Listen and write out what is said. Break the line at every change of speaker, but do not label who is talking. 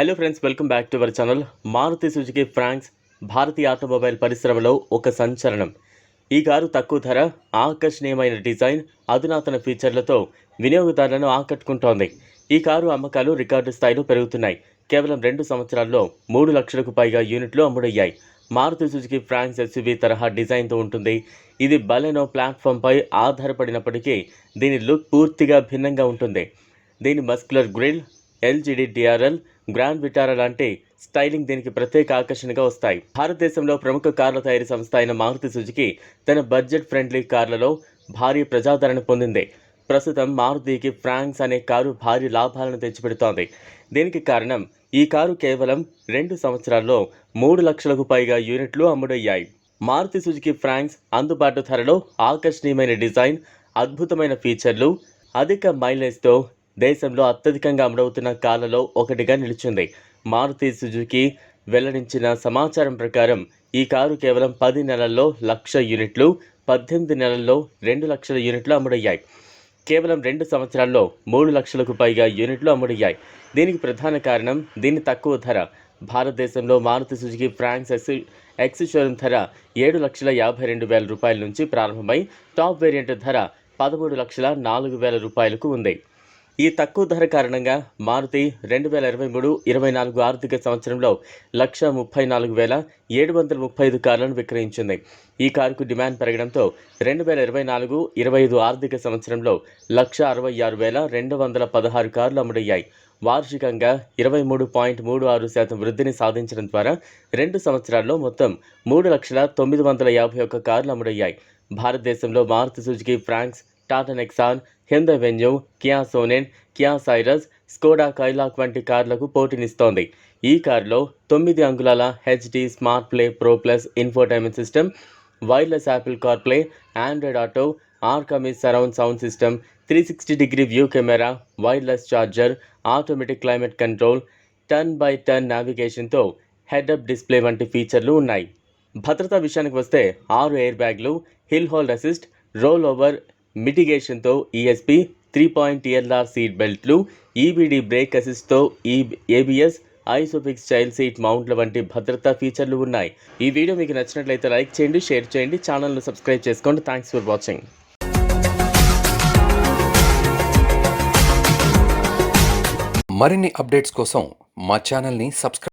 Hello friends welcome back to our channel Maruti Suzuki Fronx Bharatiya automobile పరిశ్రమలో ఒక సంచలనం. ఈ కారు తక్కువ ధర ఆకర్షణీయమైన డిజైన్ అధునాతన ఫీచర్లతో వినియోగదారులను ఆకట్టుకుంటోంది. ఈ కారు అమ్మకాలు రికార్డు స్థాయిలో పెరుగుతున్నాయి. కేవలం రెండు సంవత్సరాల్లో మూడు లక్షలకు పైగా యూనిట్లు అమ్ముడయ్యాయి. మారుతి సుజుకి ఫ్రాంక్స్ ఎస్యూవీ తరహా డిజైన్తో ఉంటుంది. ఇది బలెనో ప్లాట్ఫామ్పై ఆధారపడినప్పటికీ దీని లుక్ పూర్తిగా భిన్నంగా ఉంటుంది. దీని muscular grille LED DRL Grand Vitara లాంటి స్టైలింగ్ దీనికి ప్రత్యేక ఆకర్షణగా వస్తాయి. భారతదేశంలో ప్రముఖ కార్ల తయారీ సంస్థ అయిన మారుతి సుజుకి తన బడ్జెట్ ఫ్రెండ్లీ కార్లలో భారీ ప్రజాదరణ పొందింది. ప్రస్తుతం మారుతికి ఫ్రాంక్స్ అనే కారు భారీ లాభాలను తెచ్చిపెడుతోంది. దీనికి కారణం ఈ కారు కేవలం రెండు సంవత్సరాల్లో మూడు లక్షలకు పైగా యూనిట్లు అమ్ముడయ్యాయి. మారుతి సుజుకి ఫ్రాంక్స్ అందుబాటు ధరలో ఆకర్షణీయమైన డిజైన్ అద్భుతమైన ఫీచర్లు అధిక మైలేజ్తో దేశంలో అత్యధికంగా అమ్ముడవుతున్న కార్లలో ఒకటిగా నిలిచింది. మారుతి సుజుకి వెల్లడించిన సమాచారం ప్రకారం ఈ కారు కేవలం పది నెలల్లో లక్ష యూనిట్లు పద్దెనిమిది నెలల్లో రెండు లక్షల యూనిట్లు అమ్ముడయ్యాయి. కేవలం రెండు సంవత్సరాల్లో మూడు లక్షలకు పైగా యూనిట్లు అమ్ముడయ్యాయి. దీనికి ప్రధాన కారణం దీని తక్కువ ధర. భారతదేశంలో Maruti Suzuki Fronx ex ex showroom ధర ఏడు లక్షల యాభై రెండు వేల రూపాయల నుంచి ప్రారంభమై టాప్ వేరియంట్ ధర పదమూడు లక్షల నాలుగు వేల రూపాయలకు ఉంది. ఈ తక్కువ ధర కారణంగా మారుతి రెండు వేల ఇరవై మూడు ఇరవై నాలుగు ఆర్థిక సంవత్సరంలో లక్ష ముప్పై నాలుగు వేల ఏడు వందల ముప్పై ఐదు కార్లను విక్రయించింది. ఈ కారుకు డిమాండ్ పెరగడంతో రెండు వేల ఇరవై నాలుగు ఇరవై ఐదు ఆర్థిక సంవత్సరంలో లక్ష అరవై ఆరు వేల రెండు వందల పదహారు కార్లు అమ్ముడయ్యాయి. వార్షికంగా ఇరవై మూడు పాయింట్ మూడు ఆరు శాతం వృద్ధిని సాధించడం ద్వారా రెండు సంవత్సరాల్లో మొత్తం మూడు లక్షల తొమ్మిది వందల యాభై ఒక్క కార్లు అమ్ముడయ్యాయి. భారతదేశంలో Maruti Suzuki Fronx Tata Nexon Hyundai Venue Kia Sonet Kia Syros Skoda Kylaq వంటి కార్లకు పోటీనిస్తోంది. ఈ కారులో తొమ్మిది అంగుళాల HD smart play pro plus infotainment system wireless Apple car play Android auto Arkamys surround sound system three sixty degree view camera wireless charger automatic climate control turn by turn నావిగేషన్తో head up display వంటి ఫీచర్లు ఉన్నాయి. భద్రతా విషయానికి వస్తే ఆరు air బ్యాగ్లు hill hold assist roll over మిటిగేషన్తో ESP three point TLR seat బెల్ట్లు EBD brake అసిస్ట్తో ఈ ఏబిఎస్ ఐసోఫిక్స్ చైల్డ్ సీట్ మౌంట్ల వంటి భద్రతా ఫీచర్లు ఉన్నాయి. ఈ వీడియో మీకు నచ్చినట్లయితే లైక్ చేయండి షేర్ చేయండి ఛానల్ను సబ్స్క్రైబ్ చేసుకోండి. థ్యాంక్స్ ఫర్ వాచింగ్
మరిన్ని అప్డేట్స్ కోసం మా ఛానల్ని సబ్స్క్రైబ్